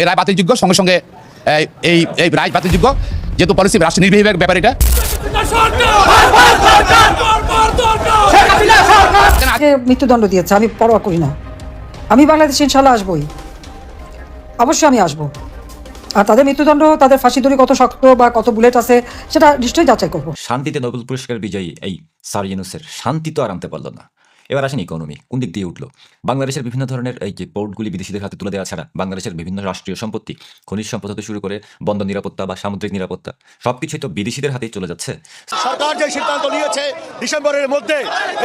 এই রায় বাতিলযোগ্য। সঙ্গে সঙ্গে এই এই রায় বাতিলযোগ্য। যেহেতু পলিসি রাষ্ট্র নির্বাহী ব্যাপার এটা। মৃত্যুদণ্ড দিয়েছে? আমি পরোয়া করি না। আমি বাংলাদেশে ইনশাল্লাহ আসবই। অবশ্যই আমি আসব। আর তাদের মৃত্যুদণ্ড তাদের ফাঁসি দড়ি কত শক্ত বা কত বুলেট আছে সেটা নিশ্চয়ই যাচাই করব। শান্তিতে নোবেল পুরস্কার বিজয়ী এই স্যার ইউনুসের শান্তি তো আর আনতে পারল না। এবার আসেন ইকোনমি কোন দিক দিয়ে উঠল? বাংলাদেশের বিভিন্ন ধরনের এই যে পোর্টগুলি বিদেশিদের হাতে তুলে দেওয়া ছাড়া বাংলাদেশের বিভিন্ন রাষ্ট্রীয় সম্পত্তি খনিজ সম্পদ হতে শুরু করে বন্দর নিরাপত্তা বা সামুদ্রিক নিরাপত্তা সবকিছুই তো বিদেশিদের হাতেই চলে যাচ্ছে। সরকার যে সিদ্ধান্ত নিয়েছে ডিসেম্বরের মধ্যে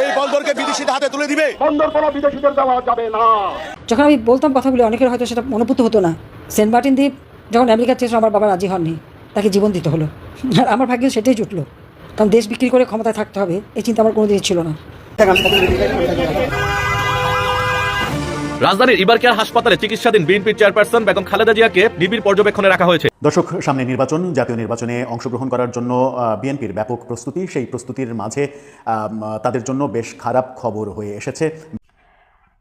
এই বন্দরকে বিদেশিদের হাতে তুলে দিবে। বন্দর কোনো বিদেশিদের দেওয়া যাবে না। যখন আমি বলতাম কথাগুলো অনেকের হয়তো সেটা মনোভূত হতো না। সেন্ট মার্টিন দ্বীপ যখন আমেরিকা চেয়েছিল আমার বাবা রাজি হননি তাকে জীবন দিতে হলো। আর আমার ভাগ্যে সেটাই জুটলো। কারণ দেশ বিক্রি করে ক্ষমতায় থাকতে হবে এই চিন্তা আমার কোনোদিনই ছিল না। রাজধানীর ইবারকেয়ার হাসপাতালে চিকিৎসাধীন বিএনপির চেয়ারপারসন বেগম খালেদা জিয়াকে নিবিড় পর্যবেক্ষণে রাখা হয়েছে। দর্শক সামনে নির্বাচন জাতীয় নির্বাচনে অংশগ্রহণ করার জন্য বিএনপির ব্যাপক প্রস্তুতি সেই প্রস্তুতির মাঝে তাদের জন্য বেশ খারাপ খবর হয়ে এসেছে।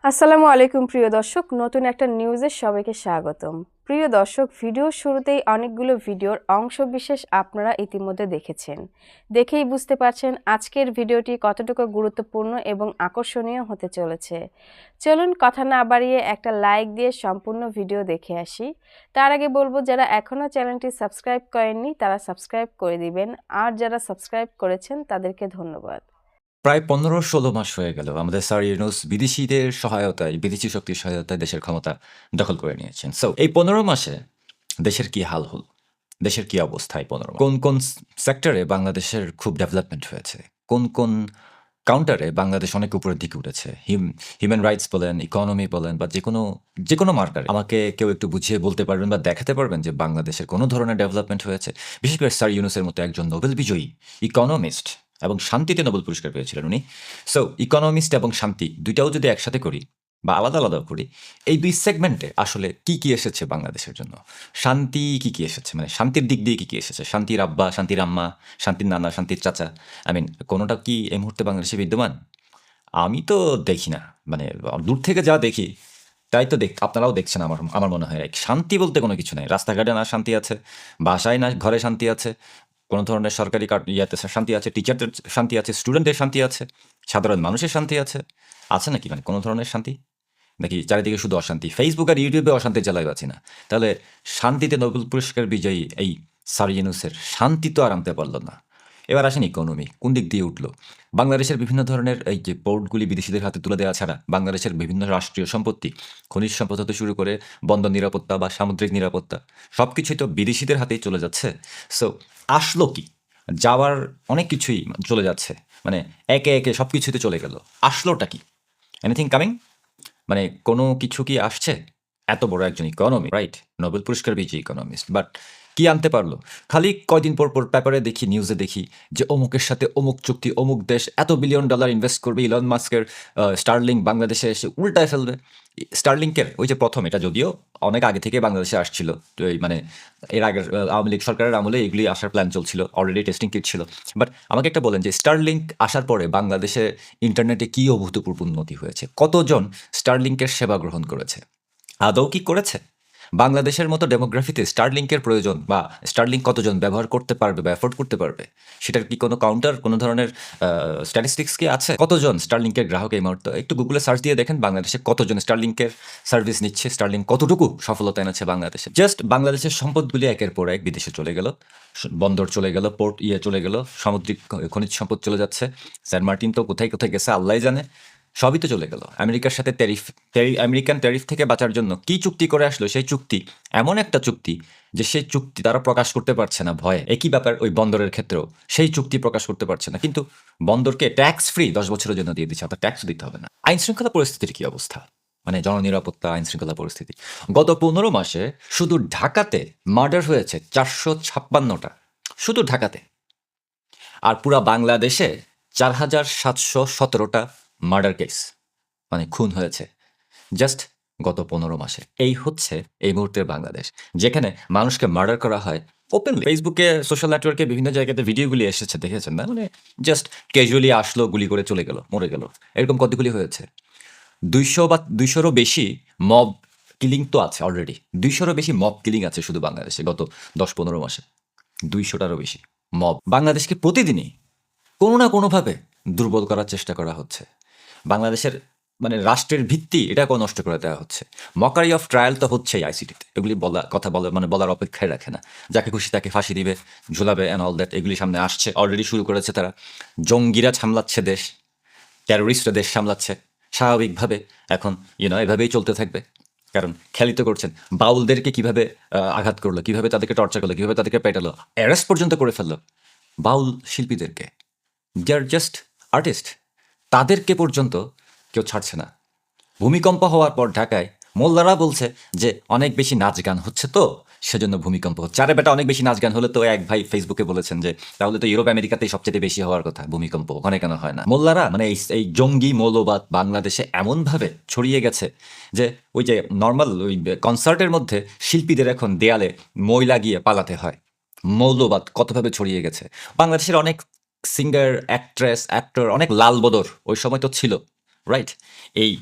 আসসালামু আলাইকুম প্রিয় দর্শক নতুন একটা নিউজে সবাইকে স্বাগতম। প্রিয় দর্শক, ভিডিওর শুরুতেই অনেকগুলো ভিডিওর অংশ বিশেষ আপনারা ইতিমধ্যে দেখেছেন। দেখেই বুঝতে পারছেন আজকের ভিডিওটি কতটুকু গুরুত্বপূর্ণ এবং আকর্ষণীয় হতে চলেছে। চলুন কথা না বাড়িয়ে একটা লাইক দিয়ে সম্পূর্ণ ভিডিও দেখে আসি। তার আগে বলব, যারা এখনও চ্যানেলটি সাবস্ক্রাইব করেননি, তারা সাবস্ক্রাইব করে দিবেন। আর যারা সাবস্ক্রাইব করেছেন, তাদেরকে ধন্যবাদ। প্রায় পনেরো ষোলো মাস হয়ে গেল আমাদের স্যার ইউনুস বিদেশিদের সহায়তায়, বিদেশি শক্তির সহায়তায় দেশের ক্ষমতা দখল করে নিয়েছেন। সো এই পনেরো মাসে দেশের কি হাল হল? দেশের কি অবস্থা এই পনেরো কোন কোন সেক্টরে বাংলাদেশের খুব ডেভেলপমেন্ট হয়েছে? কোন কোন কাউন্টারে বাংলাদেশ অনেক উপরের দিকে উঠেছে? হিউম্যান রাইটস বলেন ইকোনমি বলেন, বা যে কোনো যে কোনো মার্কার আমাকে কেউ একটু বুঝিয়ে বলতে পারবেন বা দেখাতে পারবেন যে বাংলাদেশের কোনো ধরনের ডেভেলপমেন্ট হয়েছে? বিশেষ করে স্যার ইউনুসের মতো একজন নোবেল বিজয়ী ইকোনমিস্ট এবং শান্তিতে নোবেল পুরস্কার পেয়েছিলেন উনি। সো ইকোনমিস্ট এবং শান্তি দুইটাও যদি একসাথে করি বা আলাদা আলাদা করি, এই দুই সেগমেন্টে আসলে কি কি এসেছে বাংলাদেশের জন্য? শান্তি কি কি এসেছে? মানে শান্তির দিক দিয়ে কি কি এসেছে? শান্তির আব্বা, শান্তির আম্মা, শান্তির নানা, শান্তির চাচা আই মিন কোনোটা কি এই মুহূর্তে বাংলাদেশে বিদ্যমান? আমি তো দেখি না। মানে দূর থেকে যা দেখি, তাই তো দেখ আপনারাও দেখছেন আমার আমার মনে হয়। শান্তি বলতে কোনো কিছু নেই। রাস্তাঘাটে না শান্তি আছে, বাসায় না ঘরে শান্তি আছে কোনো ধরনের সরকারি কার ইয়াতে শান্তি আছে? টিচারদের শান্তি আছে? স্টুডেন্টদের শান্তি আছে? সাধারণ মানুষের শান্তি আছে? আছে নাকি মানে কোনো ধরনের শান্তি? নাকি চারিদিকে শুধু অশান্তি? ফেসবুক আর ইউটিউবে অশান্তি চালাই পাচ্ছি না। তাহলে শান্তিতে নোবেল পুরস্কার বিজয়ী এই সারিয়েনুসের শান্তি তো আর আনতে পারল না। এবার আসেন ইকোনমি কোন দিক দিয়ে উঠল? বাংলাদেশের বিভিন্ন ধরনের, এই যে পোর্টগুলি বিদেশিদের হাতে তুলে দেওয়া ছাড়া বাংলাদেশের বিভিন্ন রাষ্ট্রীয় সম্পত্তি, খনিজ সম্পদ হতে শুরু করে বন্দর নিরাপত্তা বা সামুদ্রিক নিরাপত্তা সব কিছুই তো বিদেশিদের হাতেই চলে যাচ্ছে। সো আসলো কি? যাওয়ার অনেক কিছুই চলে যাচ্ছে। মানে একে একে সব কিছুতে চলে গেল। আসলোটা কি? এনিথিং কামিং মানে কোনো কিছু কি আসছে? এত বড় একজন ইকোনমি রাইট নোবেল পুরস্কার বিজয়ী ইকোনমিস্ট বাট কি আনতে পারল? খালি কয়দিন পর পর পেপারে দেখি নিউজে দেখি যে অমুকের সাথে অমুক চুক্তি, অমুক দেশ এত বিলিয়ন ডলার ইনভেস্ট করবে ইলন মাস্কের স্টারলিংক বাংলাদেশে এসে উল্টায় ফেলবে। স্টারলিংকের ওই যে প্রথম, এটা যদিও অনেক আগে থেকে বাংলাদেশে আসছিল, তো এই মানে এর আগের আওয়ামী লীগ সরকারের আমলে এগুলি আসার প্ল্যান চলছিল অলরেডি টেস্টিং কিট ছিল। বাট আমাকে একটা বলেন যে স্টারলিংক আসার পরে বাংলাদেশে ইন্টারনেটে কী অভূতপূর্ব উন্নতি হয়েছে? কতজন স্টারলিংকের সেবা গ্রহণ করেছে? আদৌ কি করেছে? বাংলাদেশের মতো ডেমোগ্রাফিতে স্টারলিংকের প্রয়োজন বা স্টারলিংক কতজন ব্যবহার করতে পারবে বা অ্যাফোর্ড করতে পারবে, সেটার কি কোনো কাউন্টার কোনো ধরনের স্ট্যাটিস্টিক্স কি আছে? কতজন স্টারলিংকের গ্রাহক এই মুহূর্তে? একটু গুগলে সার্চ দিয়ে দেখেন বাংলাদেশে কতজন স্টারলিংকের সার্ভিস নিচ্ছে। স্টারলিং কতটুকু সফলতা এনেছে বাংলাদেশে? জাস্ট বাংলাদেশের সম্পদগুলি একের পর এক বিদেশে চলে গেল বন্দর চলে গেল পোর্ট ইয়ে চলে গেল, সামুদ্রিক খনিজ সম্পদ চলে যাচ্ছে। সেন্ট মার্টিন তো কোথায় কোথায় গেছে আল্লাহ জানে। সবই তো চলে গেল। আমেরিকার সাথে ট্যারিফ আমেরিকান ট্যারিফ থেকে বাঁচার জন্য কি চুক্তি করে আসলো সেই চুক্তি? এমন একটা চুক্তি যে সেই চুক্তি তারা প্রকাশ করতে পারছে না ভয়ে। একই ব্যাপার ওই বন্দরের ক্ষেত্রেও। সেই চুক্তি প্রকাশ করতে পারছে না। কিন্তু বন্দরকে ট্যাক্স ফ্রি দশ বছরের জন্য দিয়ে দিচ্ছে। অর্থাৎ ট্যাক্স দিতে হবে না। আইন শৃঙ্খলা পরিস্থিতির কি অবস্থা? মানে জননিরাপত্তা আইন শৃঙ্খলা পরিস্থিতি। গত পনেরো মাসে শুধু ঢাকাতে মার্ডার হয়েছে চারশো ছাপ্পান্নটা। শুধু ঢাকাতে। আর পুরা বাংলাদেশে চার হাজার সাতশো সতেরোটা মার্ডার কেস মানে খুন হয়েছে। জাস্ট গত পনেরো মাসে। এই হচ্ছে এই মুহূর্তের বাংলাদেশ, যেখানে মানুষকে মার্ডার করা হয় ওপেনলি ফেসবুকে সোশ্যাল নেটওয়ার্কে বিভিন্ন জায়গাতে ভিডিওগুলি এসেছে, দেখেছেন না? মানে জাস্ট ক্যাজুয়ালি আসলো, গুলি করে চলে গেল, মরে গেল। এরকম কতগুলি হয়েছে? দুইশো বা দুইশোরও বেশি মব কিলিং তো আছে অলরেডি দুইশোরও বেশি মব কিলিং আছে শুধু বাংলাদেশে গত দশ পনেরো মাসে। দুইশোটারও বেশি মব বাংলাদেশকে প্রতিদিনই কোনো না কোনোভাবে দুর্বল করার চেষ্টা করা হচ্ছে। বাংলাদেশের মানে রাষ্ট্রের ভিত্তি এটাকেও নষ্ট করে দেওয়া হচ্ছে। মকারি অফ ট্রায়াল তো হচ্ছেই আইসিটিতে এগুলি বলা, কথা বলা মানে বলার অপেক্ষায় রাখে না। যাকে খুশি তাকে ফাঁসি দিবে, ঝুলাবে অ্যান্ড অল দ্যাট এগুলি সামনে আসছে। অলরেডি শুরু করেছে তারা। জঙ্গিরা সামলাচ্ছে দেশ। টেরোরিস্টরা দেশ সামলাচ্ছে। স্বাভাবিকভাবে এখন ইউনো এভাবেই চলতে থাকবে। কারণ খেলিত করছেন, বাউলদেরকে কীভাবে আঘাত করল, কীভাবে তাদেরকে টর্চার করল, কীভাবে তাদেরকে পেটালো অ্যারেস্ট পর্যন্ত করে ফেলল। বাউল শিল্পীদেরকে। দে আর জাস্ট আর্টিস্ট তাদেরকে পর্যন্ত কেউ ছাড়ছে না। ভূমিকম্প হওয়ার পর ঢাকায় মোল্লারা বলছে যে, অনেক বেশি নাচ গান হচ্ছে তো, সেজন্য ভূমিকম্প হচ্ছে। আরে বেটা, অনেক বেশি নাচ গান হলে তো এক ভাই ফেসবুকে বলেছেন যে, তাহলে তো ইউরোপ, আমেরিকাতেই সবচেয়ে বেশি হওয়ার কথা, ভূমিকম্প ওখানে কেন হয় না? মোল্লারা মানে এই এই জঙ্গি মৌলবাদ বাংলাদেশে এমনভাবে ছড়িয়ে গেছে যে, ওই যে নর্মাল ওই কনসার্টের মধ্যে শিল্পীদের এখন দেয়ালে মই লাগিয়ে পালাতে হয়। মৌলবাদ কতভাবে ছড়িয়ে গেছে? বাংলাদেশের অনেক সিঙ্গার অ্যাক্ট্রেস অ্যাক্টর অনেক লাল বদর, ওই সময় তো ছিল রাইট এই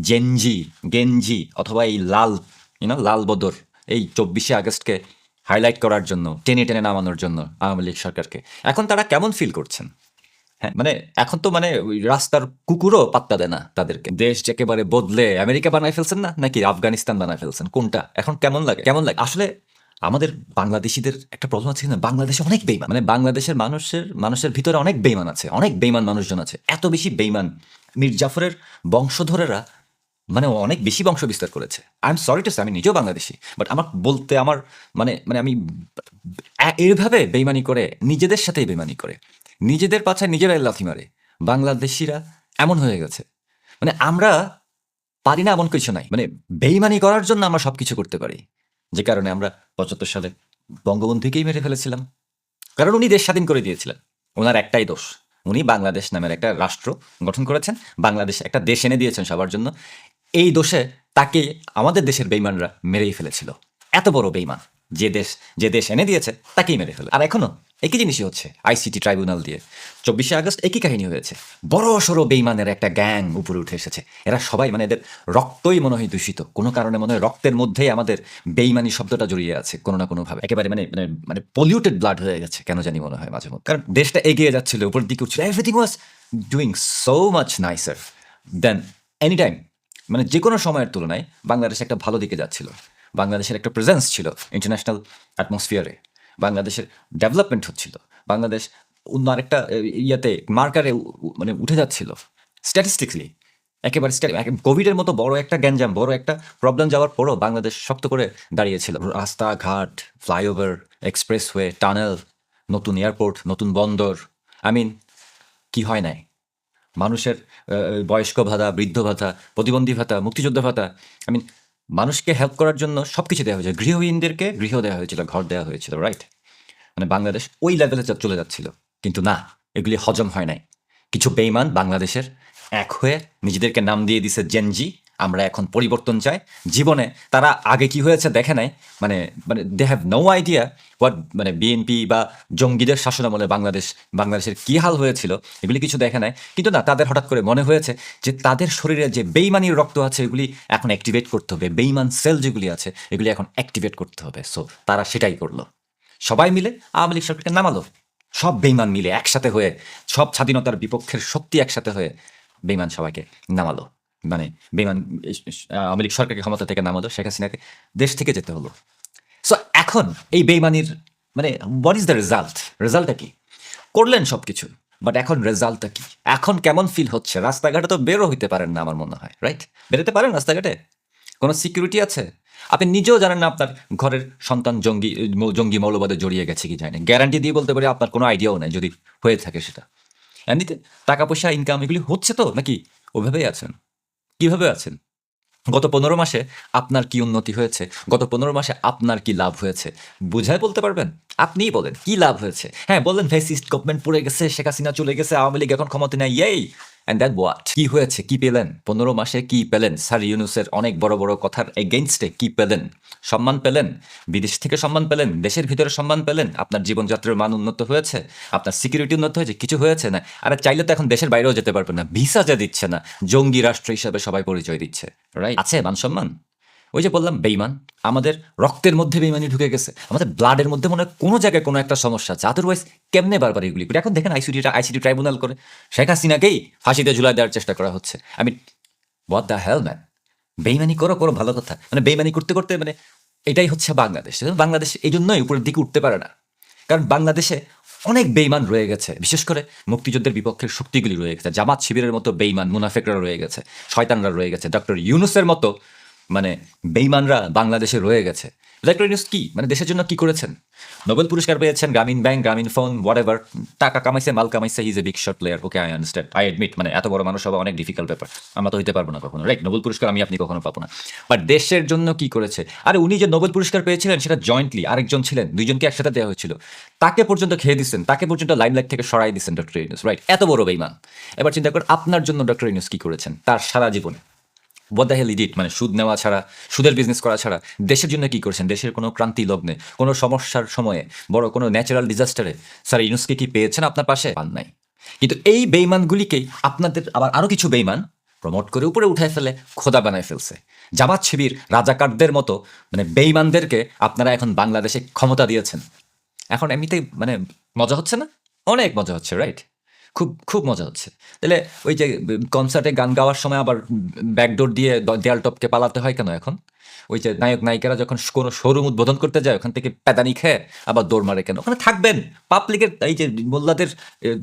জেনজি গেঞ্জি অথবা এই লাল ইউনো লাল বদর, এই চব্বিশে আগস্টকে হাইলাইট করার জন্য, টেনে টেনে নামানোর জন্য আওয়ামী লীগ সরকারকে। এখন তারা কেমন ফিল করছেন? হ্যাঁ মানে এখন তো মানে ওই রাস্তার কুকুরও পাত্তা দেয় না তাদেরকে। দেশ একেবারে বদলে, আমেরিকা বানায় ফেলছেন না? নাকি আফগানিস্তান বানায় ফেলছেন? কোনটা? এখন কেমন লাগে? কেমন লাগে? আসলে আমাদের বাংলাদেশিদের একটা প্রবলেম আছে না বাংলাদেশে অনেক বেইমান। মানে বাংলাদেশের মানুষের মানুষের ভিতরে অনেক বেইমান আছে, অনেক বেইমান মানুষজন আছে। এত বেশি বেইমান। মীর জাফরের বংশধরেরা মানে অনেক বেশি বংশ বিস্তার করেছে। আই এম সরি টু আমি নিজেও বাংলাদেশি বাট আমার বলতে আমার মানে মানে আমি এইভাবে বেইমানি করে, নিজেদের সাথেই বেইমানি করে। নিজেদের পাছায় নিজেরাই লাথি মারে। বাংলাদেশিরা এমন হয়ে গেছে। মানে আমরা পারি না এমন কিছু নাই। মানে বেইমানি করার জন্য আমরা সব কিছু করতে পারি। যে কারণে আমরা পঁচাত্তর সালে বঙ্গবন্ধুকেই মেরে ফেলেছিলাম। কারণ উনি দেশ স্বাধীন করে দিয়েছিলেন। ওনার একটাই দোষ। উনি বাংলাদেশ নামের একটা রাষ্ট্র গঠন করেছেন। বাংলাদেশ একটা দেশ এনে দিয়েছেন সবার জন্য। এই দোষে তাকে আমাদের দেশের বেইমানরা মেরেই ফেলেছিল। এত বড় বেইমান যে দেশ যে দেশ এনে দিয়েছে, তাকেই মেরে ফেলে। আর এখনও একই জিনিসই হচ্ছে আইসিটি ট্রাইব্যুনাল দিয়ে। চব্বিশে আগস্ট একই কাহিনী হয়েছে। বড় সড়ো বেইমানের একটা গ্যাং উপরে উঠে এসেছে। এরা সবাই মানে এদের রক্তই মনে হয় দূষিত। কোনো কারণে মনে হয় রক্তের মধ্যেই আমাদের বেইমানি শব্দটা জড়িয়ে আছে কোনো না কোনোভাবে। একেবারে মানে মানে মানে পলিউটেড ব্লাড হয়ে গেছে, কেন জানি মনে হয় মাঝে মধ্যে। কারণ দেশটা এগিয়ে যাচ্ছিল, উপর দিকে উঠছিল। Everything was doing so much nicer than any time মানে যে কোনো সময়ের তুলনায় বাংলাদেশ একটা ভালো দিকে যাচ্ছিল। বাংলাদেশের একটা প্রেজেন্স ছিল ইন্টারন্যাশনাল অ্যাটমসফিয়ারে বাংলাদেশের ডেভেলপমেন্ট হচ্ছিল। বাংলাদেশ অন্য আরেকটা ইয়াতে মার্কারে মানে উঠে যাচ্ছিল। স্ট্যাটিস্টিক্যালি একেবারে কোভিডের মতো বড় একটা গ্যাঞ্জাম, বড় একটা প্রবলেম যাওয়ার পরও বাংলাদেশ শক্ত করে দাঁড়িয়েছিল। রাস্তাঘাট ফ্লাইওভার এক্সপ্রেসওয়ে টানেল নতুন এয়ারপোর্ট নতুন বন্দর। আই মিন কি হয় নাই? মানুষের বয়স্ক ভাতা, বৃদ্ধ ভাতা, প্রতিবন্ধী ভাতা, মুক্তিযোদ্ধা ভাতা আই মিন মানুষকে হেল্প করার জন্য সব কিছু দেওয়া হয়েছে গৃহহীনদেরকে গৃহ দেওয়া হয়েছিল, ঘর দেওয়া হয়েছিল রাইট মানে বাংলাদেশ ওই লেভেলে চলে যাচ্ছিল। কিন্তু না, এগুলি হজম হয় নাই। কিছু বেইমান বাংলাদেশের এক হয়ে নিজেদেরকে নাম দিয়ে দিছে জেনজি আমরা এখন পরিবর্তন চাই। জীবনে তারা আগে কি হয়েছে দেখে নাই। মানে মানে they have no idea what মানে বিএনপি বা জঙ্গিদের শাসনামলে বাংলাদেশ, বাংলাদেশের কি হাল হয়েছিল, এগুলি কিছু দেখে নাই। কিন্তু না, তাদের হঠাৎ করে মনে হয়েছে যে তাদের শরীরে যে বেইমানির রক্ত আছে, এগুলি এখন অ্যাক্টিভেট করতে হবে। বেইমান সেল যেগুলি আছে, এগুলি এখন অ্যাক্টিভেট করতে হবে। সো তারা সেটাই করল। সবাই মিলে আওয়ামী লীগ সরকারকে নামালো। সব বেইমান মিলে একসাথে হয়ে, সব স্বাধীনতার বিপক্ষের শক্তি একসাথে হয়ে বেইমান সবাইকে নামালো। মানে বেইমান আওয়ামী লীগ সরকারকে ক্ষমতা থেকে নামালো, শেখ হাসিনাকে দেশ থেকে যেতে হলো। সো এখন এই বেইমানির মানে হোয়াট ইজ দ্য রেজাল্ট রেজাল্টটা কি? করলেন সব কিছু বাট এখন রেজাল্টটা কি? এখন কেমন ফিল হচ্ছে? রাস্তাঘাটে তো বেরো হইতে পারেন না আমার মনে হয় রাইট বেরোতে পারেন রাস্তাঘাটে? কোনো সিকিউরিটি আছে? আপনি নিজেও জানেন না আপনার ঘরের সন্তান জঙ্গি জঙ্গি মৌলবাদে জড়িয়ে গেছে কি জানেন গ্যারান্টি দিয়ে বলতে পারি আপনার কোনো আইডিয়াও নেই যদি হয়ে থাকে সেটা। এমনিতে টাকা পয়সা ইনকাম এগুলি হচ্ছে তো, নাকি ওভাবেই আছেন? কীভাবে আছেন? গত পনেরো মাসে আপনার কি উন্নতি হয়েছে? গত পনেরো মাসে আপনার কি লাভ হয়েছে? বুঝায় বলতে পারবেন? আপনিই বলেন, কি লাভ হয়েছে? হ্যাঁ বললেন ভাইসিস্ট গভর্নমেন্ট পড়ে গেছে, শেখ হাসিনা চলে গেছে, আওয়ামী লীগ এখন ক্ষমতা নেই। এই অ্যান্ড then হোয়াট কি হয়েছে? কি পেলেন? পনেরো মাসে কি পেলেন? স্যার ইউনুসের অনেক বড় বড় কথার এগেনস্টে কি পেলেন? সম্মান পেলেন? বিদেশ থেকে সম্মান পেলেন? দেশের ভিতরে সম্মান পেলেন? আপনার জীবনযাত্রার মান উন্নত হয়েছে? আপনার সিকিউরিটি উন্নত হয়েছে? কিছু হয়েছে না? আর চাইলে তো এখন দেশের বাইরেও যেতে পারবে না। ভিসা যা দিচ্ছে না। জঙ্গি রাষ্ট্র হিসাবে সবাই পরিচয় দিচ্ছে। রাইট আছে মান সম্মান? ওই যে বললাম বেইমান আমাদের রক্তের মধ্যে বেইমানি ঢুকে গেছে। আমাদের ব্লাডের মধ্যে মনে হয় কোনো জায়গায় কোনো একটা সমস্যা আছে। আদারওয়াইজ কেমনে বারবার এগুলি করে? এখন দেখেন আইসিডিটা আইসিডি ট্রাইব্যুনাল করে শেখ হাসিনাকেই ফাঁসিতে ঝুলাই দেওয়ার চেষ্টা করা হচ্ছে। আমি হোয়াট দ্য হেল ম্যান বেইমানি করো করো, ভালো কথা। মানে বেইমানি করতে করতে মানে এটাই হচ্ছে বাংলাদেশ। বাংলাদেশ এই জন্যই উপরের দিকে উঠতে পারে না। কারণ বাংলাদেশে অনেক বেইমান রয়ে গেছে। বিশেষ করে মুক্তিযুদ্ধের বিপক্ষের শক্তিগুলি রয়ে গেছে। জামাত শিবিরের মতো বেইমান মুনাফেকরা রয়ে গেছে, শয়তানরা রয়ে গেছে। ডক্টর ইউনুসের মতো মানে বেইমানরা বাংলাদেশে রয়ে গেছে। ইউনুস কি? মানে দেশের জন্য কি করেছেন? নোবেল পুরস্কার পেয়েছেন, গ্রামীণ ব্যাংক, গ্রামীণ ফোন হোয়াট এভার টাকা কামাইছে, মাল কামাইছে he's a big shot player okay I understand I admit মানে এত বড় মানুষ হওয়া অনেক ডিফিকাল্ট ব্যাপার, আমরা তো হইতে পারব না কখনো রাইট নোবেল পুরস্কার আমি আপনি কখনো পাবো না। বাট দেশের জন্য কি করেছে? আরে উনি যে নোবেল পুরস্কার পেয়েছিলেন, সেটা জয়েন্টলি আরেকজন ছিলেন, দুইজনকে একসাথে দেওয়া হয়েছিল। তাকে পর্যন্ত খেয়ে দিচ্ছেন তাকে পর্যন্ত লাইমলাইট থেকে সরাই দিচ্ছেন ডক্টর ইউনুস রাইট এত বড় বেইমান। এবার চিন্তা করেন আপনার জন্য ডক্টর ইউনুস কি করেছেন? তার সারা জীবনে। The hell he did? মানে সুদ নেওয়া ছাড়া, সুদের বিজনেস করা ছাড়া দেশের জন্য কি করছেন? দেশের কোনো ক্রান্তি লগ্নে কোনো সমস্যার সময়ে, বড় কোনো ন্যাচারাল ডিজাস্টারে স্যার, ইউনুসকে কি পেয়েছেন আপনার পাশে? পান নাই। কিন্তু এই বেইমানগুলিকেই আপনাদের আবার আরও কিছু বেইমান প্রমোট করে উপরে উঠায় ফেলে, খোদা বানায় ফেলছে। জামাত শিবির রাজাকারদের মতো মানে বেইমানদেরকে আপনারা এখন বাংলাদেশে ক্ষমতা দিয়েছেন। এখন এমনিতেই মানে মজা হচ্ছে না? অনেক মজা হচ্ছে রাইট খুব খুব মজা হচ্ছে। তাহলে ওই যে কনসার্টে গান গাওয়ার সময় আবার ব্যাকডোর দিয়ে দেয়াল টপকে পালাতে হয় কেন এখন? ওই যে নায়ক, নায়িকারা যখন কোনো শোরুম উদ্বোধন করতে যায়, ওখান থেকে প্যাদানি খেয়ে আবার দৌড় মারে কেন? ওখানে থাকবেন। পাবলিকের এই যে মোল্লাদের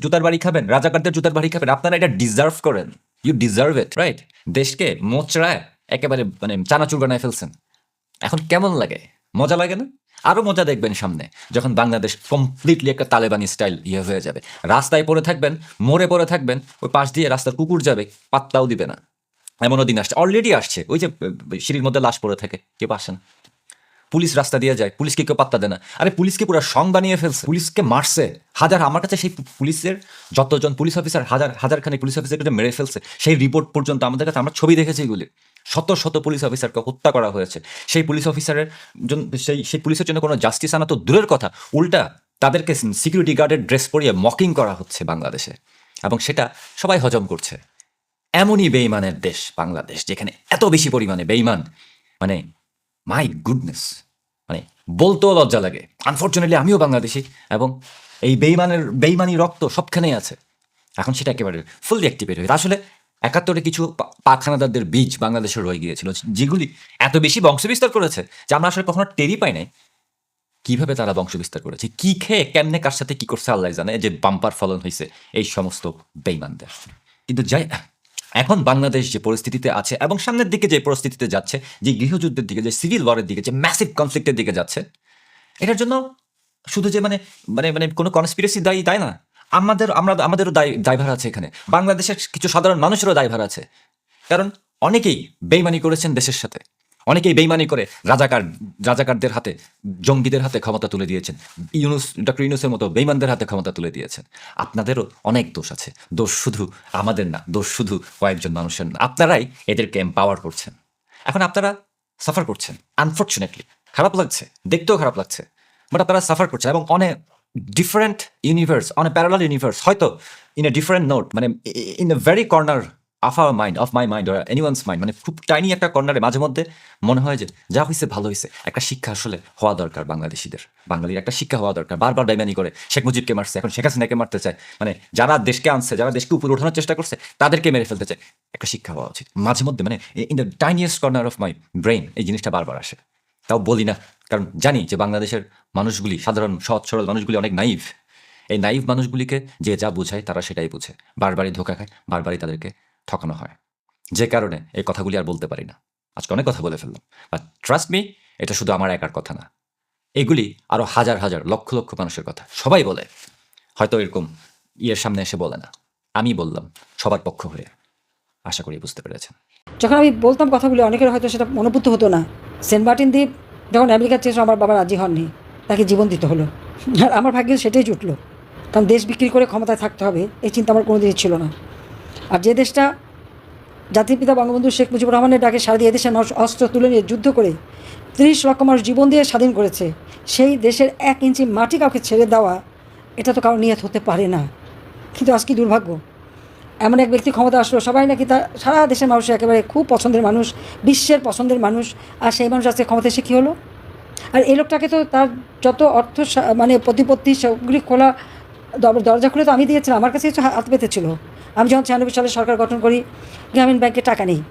জুতার বাড়ি খাবেন, রাজাকারদের জুতার বাড়ি খাবেন, আপনারা এটা ডিজার্ভ করেন। ইউ ডিজার্ভ ইট রাইট দেশকে মোচড়ায় একেবারে মানে চানাচুর বানায় ফেলছেন। এখন কেমন লাগে? মজা লাগে না? আরও মজা দেখবেন সামনে, যখন বাংলাদেশ কমপ্লিটলি একটা তালেবানি স্টাইল ইয়ে হয়ে যাবে। রাস্তায় পড়ে থাকবেন, মোড়ে পড়ে থাকবেন, ওই পাশ দিয়ে রাস্তার কুকুর যাবে, পাত্তাও দিবে না। এমনও দিন আসছে অলরেডি আসছে, ওই যে সিঁড়ির মধ্যে লাশ পড়ে থাকে, কেউ আসে না। পুলিশ রাস্তা দিয়ে যায়, পুলিশকে কেউ পাত্তা দেয় না। আরে পুলিশকে পুরো সং বানিয়ে ফেলছে, পুলিশকে মারছে। হাজার, আমার কাছে সেই পুলিশের, যতজন পুলিশ অফিসার হাজার হাজার খানে পুলিশ অফিসারকে মেরে ফেলছে, সেই রিপোর্ট পর্যন্ত আমাদের কাছে, আমরা ছবি দেখেছি এগুলি শত শত পুলিশ অফিসারকে হত্যা করা হয়েছে। সেই পুলিশ অফিসারের জন্য সেই সেই পুলিশের জন্য কোনো জাস্টিস আনা তো দূরের কথা। উল্টা তাদেরকে সিকিউরিটি গার্ডের ড্রেস পরিয়ে মকিং করা হচ্ছে বাংলাদেশে। এবং সেটা সবাই হজম করছে। এমনই বেইমানের দেশ বাংলাদেশ, যেখানে এত বেশি পরিমাণে বেইমান মানে মাই গুডনেস মানে বলতেও লজ্জা লাগে। আনফর্চুনেটলি আমিও বাংলাদেশি এবং এই বেইমানের বেইমানি রক্ত সবখানেই আছে। এখন সেটা একেবারে ফুললি অ্যাক্টিভেট হয়েছে আসলে একাত্তরে কিছু পাখানাদারদের বীজ বাংলাদেশে রয়ে গিয়েছিল, যেগুলি এত বেশি বংশবিস্তার করেছে যে আমরা আসলে কখনো টেরি পাই নাই কীভাবে তারা বংশবিস্তার করেছে, কি খেয়ে, কেমনে, কার সাথে কি করছে আল্লাহ জানে যে বাম্পার ফলন হয়েছে এই সমস্ত বেইমানদের। কিন্তু যাই এখন বাংলাদেশ যে পরিস্থিতিতে আছে এবং সামনের দিকে যে পরিস্থিতিতে যাচ্ছে, যে গৃহযুদ্ধের দিকে, যে সিভিল ওয়ারের দিকে, যে ম্যাসিভ কনফ্লিক্টের দিকে যাচ্ছে, এটার জন্য শুধু যে মানে মানে মানে কোনো কনস্পিরেসি দায়ী, দায় না আমাদের, আমরা, আমাদেরও দায়, দায়ভার আছে এখানে। বাংলাদেশের কিছু সাধারণ মানুষেরও দায়ভার আছে। কারণ অনেকেই বেইমানি করেছেন দেশের সাথে। অনেকেই বেইমানি করে রাজাকার, রাজাকারদের হাতে, জঙ্গিদের হাতে ক্ষমতা তুলে দিয়েছেন। ইউনুস, ডক্টর ইউনুসের মতো বেইমানদের হাতে ক্ষমতা তুলে দিয়েছেন। আপনাদেরও অনেক দোষ আছে। দোষ শুধু আমাদের না, দোষ শুধু কয়েকজন মানুষের না। আপনারাই এদেরকে এম্পাওয়ার করছেন। এখন আপনারা সাফার করছেন আনফর্চুনেটলি খারাপ লাগছে, দেখতেও খারাপ লাগছে। বাট আপনারা সাফার করছেন এবং অনেক different universe on a parallel universe হয়তো ইন এ ডিফারেন্ট নোট মানে in a very corner of our mind of my mind anyone's mind মানে খুব টাইনি একটা কর্নারে মাঝে মধ্যে মনে হয় যে যা হয়েছে ভালো হয়েছে একটা শিক্ষা আসলে হওয়া দরকার বাংলাদেশিদের। বাঙালির একটা শিক্ষা হওয়া দরকার। বারবার বেমানি করে, শেখ মুজিবকে মারছে, এখন শেখ হাসিনাকে মারতে চায়। মানে যারা দেশকে আনছে, যারা দেশকে উপরে ওঠানোর চেষ্টা করছে, তাদেরকে মেরে ফেলতে চায়। একটা শিক্ষা হওয়া উচিত। মাঝে মধ্যে মানে in the tiniest corner of my brain এই জিনিসটা বারবার আসে। তাও বলি না কারণ জানি যে বাংলাদেশের মানুষগুলি, সাধারণ সৎ সরল মানুষগুলি অনেক নাইভ এই নাইভ মানুষগুলিকে যে যা বোঝায় তারা সেটাই বোঝে। বারবারই ধোকা খায়, বারবারই তাদেরকে ঠকানো হয়। যে কারণে এই কথাগুলি আর বলতে পারি না। আজকে অনেক কথা বলে ফেললাম। বাট ট্রাস্ট মি এটা শুধু আমার একার কথা না। এগুলি আরও হাজার হাজার, লক্ষ লক্ষ মানুষের কথা। সবাই বলে। হয়তো এরকম ইয়ের সামনে এসে বলে না। আমি বললাম, সবার পক্ষ হয়ে। আশা করি বুঝতে পেরেছেন। যখন আমি বলতাম কথাগুলি, অনেকের হয়তো সেটা মনোভূত হতো না। সেন্ট মার্টিন দ্বীপ যখন আমেরিকার চেয়েছিল আমার বাবা রাজি হননি, তাকে জীবন দিতে হলো। আর আমার ভাগ্যে সেটাই জুটলো। কারণ দেশ বিক্রি করে ক্ষমতায় থাকতে হবে, এই চিন্তা আমার কোনোদিনই ছিল না। আর যে দেশটা জাতির পিতা বঙ্গবন্ধু শেখ মুজিবুর রহমানের ডাকে সারা দিয়ে মানুষ অস্ত্র তুলে নিয়ে যুদ্ধ করে তিরিশ লক্ষ মানুষ জীবন দিয়ে স্বাধীন করেছে, সেই দেশের এক ইঞ্চি মাটি কাউকে ছেড়ে দেওয়া, এটা তো কারও নিয়ত হতে পারে না। কিন্তু আজ কি দুর্ভাগ্য? এমন এক ব্যক্তি ক্ষমতা আসলো, সবাই নাকি তার সারা দেশের মানুষ একেবারে খুব পছন্দের মানুষ, বিশ্বের পছন্দের মানুষ, আর সেই মানুষ আজকে ক্ষমতা এসে কী হলো? আর এই লোকটাকে তো তার যত অর্থ মানে প্রতিপত্তি সবগুলি খোলা দর- দরজা খুলে তো আমি দিয়েছিলাম, আমার কাছে কিছু হাত পেতে ছিল। আমি যখন ছিয়ানব্বই সালে সরকার গঠন করি, গ্রামীণ ব্যাংকে টাকা নেই।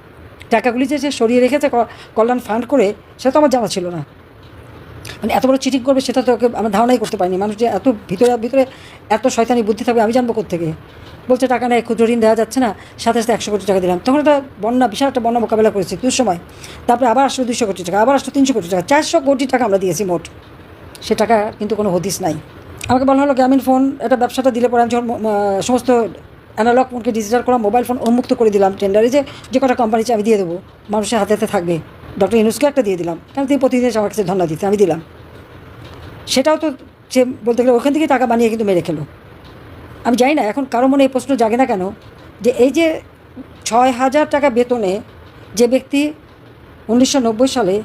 টাকাগুলি যে সে সরিয়ে রেখেছে কল্যাণ ফান্ড করে সেটা তো আমার জানা ছিল না। মানে এত বড় চিটিং করবে, সেটা তো আমার ধারণাই করতে পারিনি। মানুষ যে এত ভিতরে ভিতরে এত শয়তানি বুদ্ধি থাকবে, আমি জানব থেকে বলছে, টাকা নেই ক্ষুদ্র ঋণ দেওয়া যাচ্ছে না। সাথে সাথে একশো কোটি টাকা দিলাম। তখন একটা বন্যা, বিশাল একটা বন্যা মোকাবেলা করেছি দুঃসময় তারপরে আবার আসলো দুশো কোটি টাকা, আবার আসলো তিনশো কোটি টাকা, চারশো কোটি টাকা আমরা দিয়েছি মোট। সে টাকা কিন্তু কোনো হদিস নাই। আমাকে বলা হলো গ্রামীণ ফোন, এটা ব্যবসাটা দিলে পরে আমি যখন সমস্ত অ্যানালগ ফোনকে ডিজিটাল করা মোবাইল ফোন উন্মুক্ত করে দিলাম টেন্ডারে যে যে কটা কোম্পানি আমি দিয়ে দেবো, মানুষের হাতে হাতে থাকবে। ডক্টর ইনুসকে একটা দিয়ে দিলাম। কারণ তিনি প্রতিদিন আমার কাছে ধন্যবাদ দিতে আমি দিলাম। সেটাও তো সে বলতে গেলে ওখান থেকে টাকা বানিয়ে কিন্তু মেরে খেলো। আমি জানি না, এখন কারও মনে এই প্রশ্ন জাগে না কেন? যে এই যে ছয় হাজার টাকা বেতনে যে ব্যক্তি উনিশশো নব্বই সালে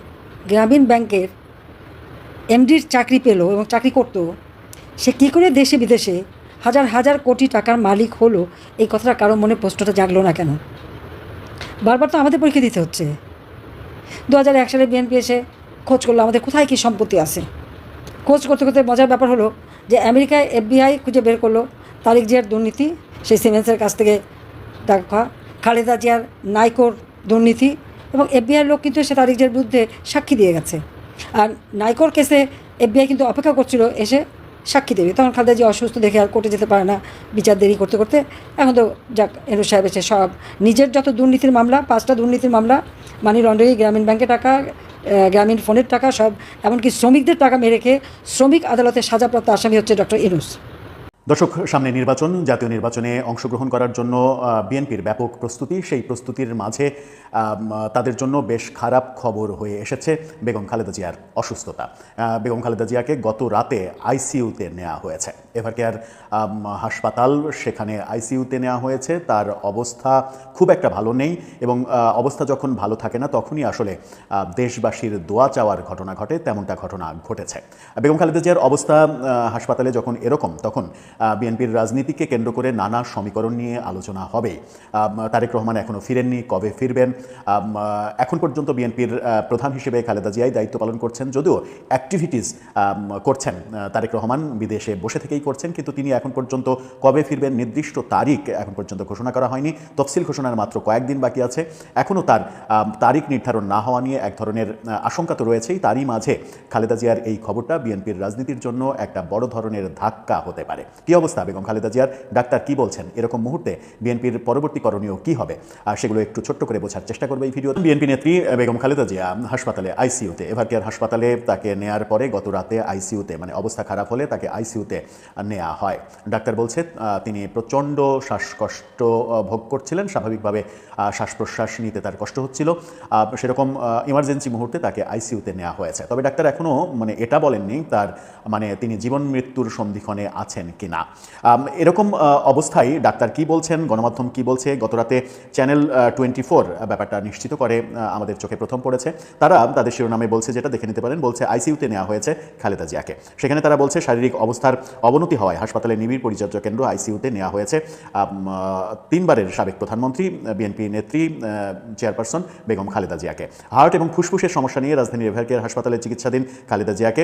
গ্রামীণ ব্যাংকের এমডির চাকরি পেল এবং চাকরি করতো, সে কী করে দেশে বিদেশে হাজার হাজার কোটি টাকার মালিক হলো? এই কথাটা কারও মনে প্রশ্নটা জাগলো না কেন? বারবার তো আমাদের পরীক্ষা দিতে হচ্ছে। দু হাজার এক সালে বিএনপি এসে খোঁজ করল আমাদের কোথায় কী সম্পত্তি আছে। খোঁজ করতে করতে মজার ব্যাপার হলো যে আমেরিকায় এফবিআই খুঁজে বের করল তারিক জিয়ার দুর্নীতি, সেই সিমেন্সের কাছ থেকে টাকা খাওয়া খালেদা জিয়ার নাইকোর দুর্নীতি এবং এফবিআইয়ের লোক কিন্তু সে তারিক জিয়ার বিরুদ্ধে সাক্ষী দিয়ে গেছে। আর নাইকোর কেসে এফবিআই কিন্তু অপেক্ষা করছিল এসে সাক্ষী দেবে। তখন খালেদা জিয়া অসুস্থ দেখে আর কোর্টে যেতে পারে না বিচার দেরি করতে করতে। এখন তো যাক এনু সাহেব এসে সব নিজের যত দুর্নীতির মামলা, পাঁচটা দুর্নীতির মামলা মানি লন্ডারিং গ্রামীণ ব্যাংকের টাকা গ্রামীণ ফোনের টাকা সব, এমনকি শ্রমিকদের টাকা মেরে রেখে শ্রমিক আদালতে সাজাপ্রাপ্ত আসামি হচ্ছে ডক্টর ইনুস দর্শক, সামনে নির্বাচন, জাতীয় নির্বাচনে অংশগ্রহণ করার জন্য বিএনপির ব্যাপক প্রস্তুতি। সেই প্রস্তুতির মাঝে তাদের জন্য বেশ খারাপ খবর হয়ে এসেছে বেগম খালেদা জিয়ার অসুস্থতা। বেগম খালেদা জিয়াকে গত রাতে আইসিইউতে নেওয়া হয়েছে। এভার কেয়ার হাসপাতাল, সেখানে আইসিইউতে নেওয়া হয়েছে। তার অবস্থা খুব একটা ভালো নেই এবং অবস্থা যখন ভালো থাকে না, তখনই আসলে দেশবাসীর দোয়া চাওয়ার ঘটনা ঘটে, তেমনটা ঘটনা ঘটেছে। বেগম খালেদা জিয়ার অবস্থা হাসপাতালে যখন এরকম, তখন বিএনপির রাজনীতিকে কেন্দ্র করে নানা সমীকরণ নিয়ে আলোচনা হবে। তারেক রহমান এখনও ফিরেননি, কবে ফিরবেন? এখন পর্যন্ত বিএনপির প্রধান হিসেবে খালেদা জিয়াই দায়িত্ব পালন করছেন, যদিও অ্যাক্টিভিটিস করছেন তারেক রহমান বিদেশে বসে থেকেই করছেন, কিন্তু তিনি এখন পর্যন্ত কবে ফিরবেন নির্দিষ্ট তারিখ এখন পর্যন্ত ঘোষণা করা হয়নি। তফসিল ঘোষণার মাত্র কয়েকদিন বাকি আছে। এখনও তার তারিখ নির্ধারণ না হওয়া নিয়ে এক ধরনের আশঙ্কা তো রয়েছেই। তারই মাঝে খালেদা জিয়ার এই খবরটা বিএনপির রাজনীতির জন্য একটা বড় ধরনের ধাক্কা হতে পারে। কি অবস্থা বেগম খালেদা জিয়ার? ডাক্তার কি বলছেন? এরকম মুহূর্তে বিএনপির পরবর্তী করণীয় কি হবে? আর সেগুলো একটু ছোট্ট করে বোঝার চেষ্টা করবে এই ভিডিও। বিএনপি নেত্রী বেগম খালেদা জিয়া হাসপাতালে, আইসিইউতে। এভার কেয়ার হাসপাতালে তাকে নেয়ার পরে গত রাতে আইসিইউতে মানে অবস্থা খারাপ হলে তাকে আইসিইউতে নেওয়া হয়। ডাক্তার বলছে তিনি প্রচণ্ড শ্বাসকষ্ট ভোগ করছিলেন। স্বাভাবিকভাবে শ্বাস প্রশ্বাস নিতে তার কষ্ট হচ্ছিল। সেরকম ইমার্জেন্সি মুহূর্তে তাকে আইসিইউতে নেওয়া হয়েছে। তবে ডাক্তার এখনও মানে এটা বলেননি, তার মানে তিনি জীবন মৃত্যুর সন্ধিক্ষণে আছেন কিনা। আম, এরকম অবস্থায় ডাক্তার কি বলছেন গণমাধ্যম কি বলছে? গতরাতে চ্যানেল টোয়েন্টি ফোর ব্যাপারটা নিশ্চিত করে আমাদের চোখে প্রথম পড়েছে। তারা তাদের শিরোনামে বলছে যেটা দেখে নিতে পারেন বলছে আইসিইউতে নেওয়া হয়েছে খালেদা জিয়াকে। সেখানে তারা বলছে শারীরিক অবস্থার অবনতি হওয়ায় হাসপাতালে নিবিড় পরিচর্যা কেন্দ্র আইসিইউতে নেওয়া হয়েছে। তিনবারের সাবেক প্রধানমন্ত্রী বিএনপি নেত্রী চেয়ারপারসন বেগম খালেদা জিয়াকে। হার্ট এবং ফুসফুসের সমস্যা নিয়ে রাজধানীর এভারকেয়ার হাসপাতালে চিকিৎসাধীন খালেদা জিয়াকে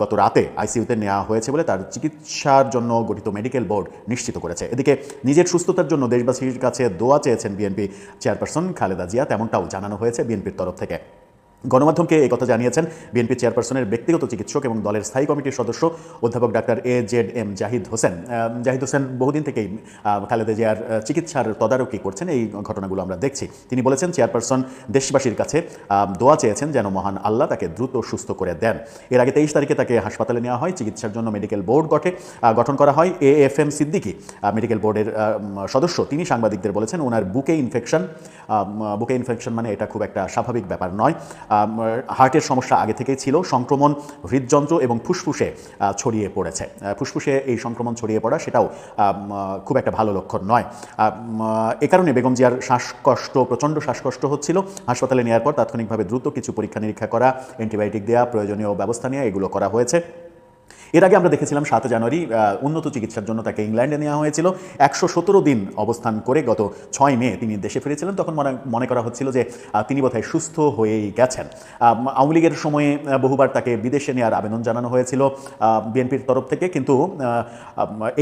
গত রাতে আইসিইউতে নেওয়া হয়েছে বলে তার চিকিৎসার জন্য গঠিত মেডিকেল বোর্ড নিশ্চিত করেছে। এদিকে নিজের সুস্থতার জন্য দেশবাসীর কাছে দোয়া চেয়েছেন বিএনপি চেয়ারপারসন খালেদা জিয়া, তেমনটাও জানানো হয়েছে বিএনপির তরফ থেকে। গণমাধ্যমকে এই কথা জানিয়েছেন বিএনপি চেয়ারপারসনের ব্যক্তিগত চিকিৎসক এবং দলের স্থায়ী কমিটির সদস্য অধ্যাপক doctor A Z M Zahid Hossain. Zahid Hossain বহুদিন থেকেই খালেদা জিয়ার চিকিৎসার তদারকি করছেন, এই ঘটনাগুলো আমরা দেখছি। তিনি বলেছেন, চেয়ারপারসন দেশবাসীর কাছে দোয়া চেয়েছেন যেন মহান আল্লাহ তাকে দ্রুত সুস্থ করে দেন। এর আগে তেইশ তারিখে তাকে হাসপাতালে নেওয়া হয়, চিকিৎসার জন্য মেডিকেল বোর্ড গঠে গঠন করা হয়। A F M Siddiqui medical বোর্ডের সদস্য। তিনি সাংবাদিকদের বলেছেন, ওনার বুকে ইনফেকশন বুকে ইনফেকশন মানে এটা খুব একটা স্বাভাবিক ব্যাপার নয়। হার্টের সমস্যা আগে থেকেই ছিল। সংক্রমণ হৃদযন্ত্র এবং ফুসফুসে ছড়িয়ে পড়েছে। ফুসফুসে এই সংক্রমণ ছড়িয়ে পড়া সেটাও খুব একটা ভালো লক্ষণ নয়। এ কারণে বেগম জিয়ার শ্বাসকষ্ট, প্রচণ্ড শ্বাসকষ্ট হচ্ছিল। হাসপাতালে নেওয়ার পর তাৎক্ষণিকভাবে দ্রুত কিছু পরীক্ষা নিরীক্ষা করা, অ্যান্টিবায়োটিক দেওয়া প্রয়োজনীয় ব্যবস্থা নেওয়া এগুলো করা হয়েছে। এর আগে আমরা দেখেছিলাম সাত জানুয়ারি উন্নত চিকিৎসার জন্য তাকে ইংল্যান্ডে নেওয়া হয়েছিল। একশো সতেরো দিন অবস্থান করে গত ছয় মে তিনি দেশে ফিরেছিলেন। তখন মনে মনে করা হচ্ছিল যে তিনি বোধহয় সুস্থ হয়েই গেছেন। আওয়ামী লীগের সময়ে বহুবার তাকে বিদেশে নেওয়ার আবেদন জানানো হয়েছিল বিএনপির তরফ থেকে। কিন্তু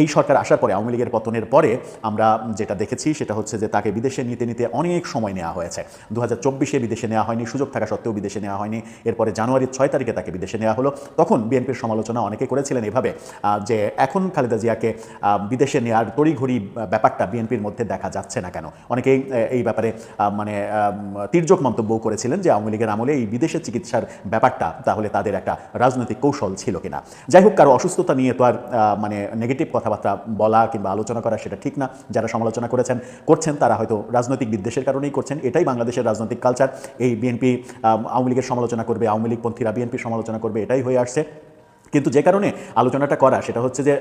এই সরকার আসার পরে, আওয়ামী লীগের পতনের পরে আমরা যেটা দেখেছি, সেটা হচ্ছে যে, তাকে বিদেশে নিতে নিতে অনেক সময় নেওয়া হয়েছে। দু হাজার বিদেশে নেওয়া হয়নি, সুযোগ থাকা সত্ত্বেও বিদেশে নেওয়া হয়নি। এরপরে জানুয়ারির ছয় তারিখে তাকে বিদেশে নেওয়া হলো। তখন বিএনপির সমালোচনা অনেকে করেছিলেন এভাবে যে এখন খালেদা জিয়াকে বিদেশে নেওয়ার তড়িঘড়ি ব্যাপারটা বিএনপির মধ্যে দেখা যাচ্ছে না কেন? অনেকেই এই ব্যাপারে মানে তির্যক মন্তব্য করেছিলেন যে আওয়ামী লীগের আমলে এই বিদেশে চিকিৎসার ব্যাপারটা তাহলে তাদের একটা রাজনৈতিক কৌশল ছিল কিনা। যাই হোক, কারও অসুস্থতা নিয়ে তো আর মানে নেগেটিভ কথাবার্তা বলা কিংবা আলোচনা করা সেটা ঠিক না। যারা সমালোচনা করেছেন, করছেন, তারা হয়তো রাজনৈতিক বিদ্বেষের কারণেই করছেন। এটাই বাংলাদেশের রাজনৈতিক কালচার এই বিএনপি আওয়ামী লীগের সমালোচনা করবে, আওয়ামী লীগপন্থীরা বিএনপি সমালোচনা করবে, এটাই হয়ে আসছে। কিন্তু যে কারণে আলোচনাটা করা, সেটা হচ্ছে যে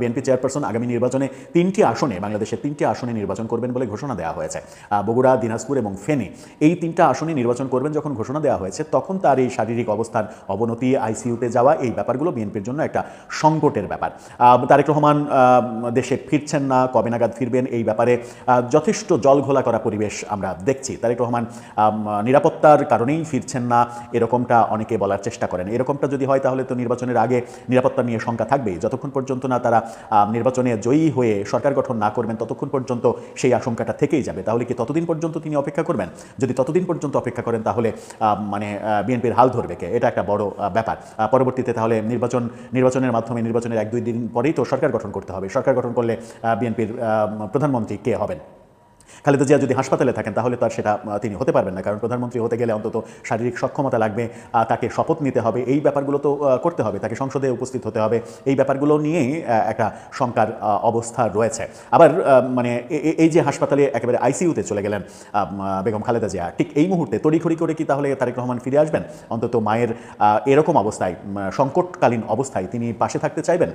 বিএনপি চেয়ারপারসন আগামী নির্বাচনে তিনটি আসনে, বাংলাদেশের তিনটি আসনে নির্বাচন করবেন বলে ঘোষণা দেওয়া হয়েছে। বগুড়া, দিনাজপুর এবং ফেনী। এই তিনটা আসনে নির্বাচন করবেন যখন ঘোষণা দেওয়া হয়েছে, তখন তার এই শারীরিক অবস্থার অবনতি, আইসিইউতে যাওয়া, এই ব্যাপারগুলো বিএনপির জন্য একটা সংকটের ব্যাপার। তারেক রহমান দেশে ফিরছেন না, কবে নাগাদ ফিরবেন এই ব্যাপারে যথেষ্ট জলঘোলা করা পরিবেশ আমরা দেখছি। তারেক রহমান নিরাপত্তার কারণেই ফিরছেন না, এরকমটা অনেকে বলার চেষ্টা করেন। এরকমটা যদি হয় তাহলে তো নির্বাচনের আগে নিরাপত্তা নিয়ে শঙ্কা থাকবেই। যতক্ষণ পর্যন্ত না তারা নির্বাচনে জয়ী হয়ে সরকার গঠন না করবেন, ততক্ষণ পর্যন্ত সেই আশঙ্কাটা থেকেই যাবে। তাহলে কি ততদিন পর্যন্ত তিনি অপেক্ষা করবেন? যদি ততদিন পর্যন্ত অপেক্ষা করেন, তাহলে মানে বিএনপির হাল ধরবে কে? এটা একটা বড় ব্যাপার। পরবর্তীতে তাহলে নির্বাচন, নির্বাচনের মাধ্যমে নির্বাচনের এক দুই দিন পরেই তো সরকার গঠন করতে হবে। সরকার গঠন করলে বিএনপির প্রধানমন্ত্রী কে হবেন? খালেদা জিয়া যদি হাসপাতালে থাকেন, তাহলে তো আর সেটা তিনি হতে পারবেন না। কারণ প্রধানমন্ত্রী হতে গেলে অন্তত শারীরিক সক্ষমতা লাগবে তাকে শপথ নিতে হবে। এই ব্যাপারগুলো তো করতে হবে, তাকে সংসদে উপস্থিত হতে হবে। এই ব্যাপারগুলো নিয়েই একটা শঙ্কার অবস্থা রয়েছে। আবার মানে এই যে হাসপাতালে একেবারে আইসিইউতে চলে গেলেন বেগম খালেদা জিয়া, ঠিক এই মুহূর্তে তড়িঘড়ি করে কি তাহলে তারেক রহমান ফিরে আসবেন? অন্তত মায়ের এরকম অবস্থায় সংকটকালীন অবস্থায় তিনি পাশে থাকতে চাইবেন?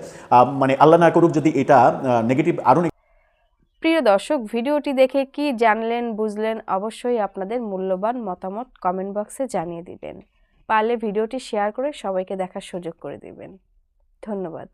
মানে আল্লাহ না করুক যদি এটা নেগেটিভ আরও প্রিয় দর্শক, ভিডিওটি দেখে কি জানলেন, বুঝলেন, অবশ্যই আপনাদের মূল্যবান মতামত কমেন্ট বক্সে জানিয়ে দিবেন। পারলে ভিডিওটি শেয়ার করে সবাইকে দেখার সুযোগ করে দিবেন। ধন্যবাদ।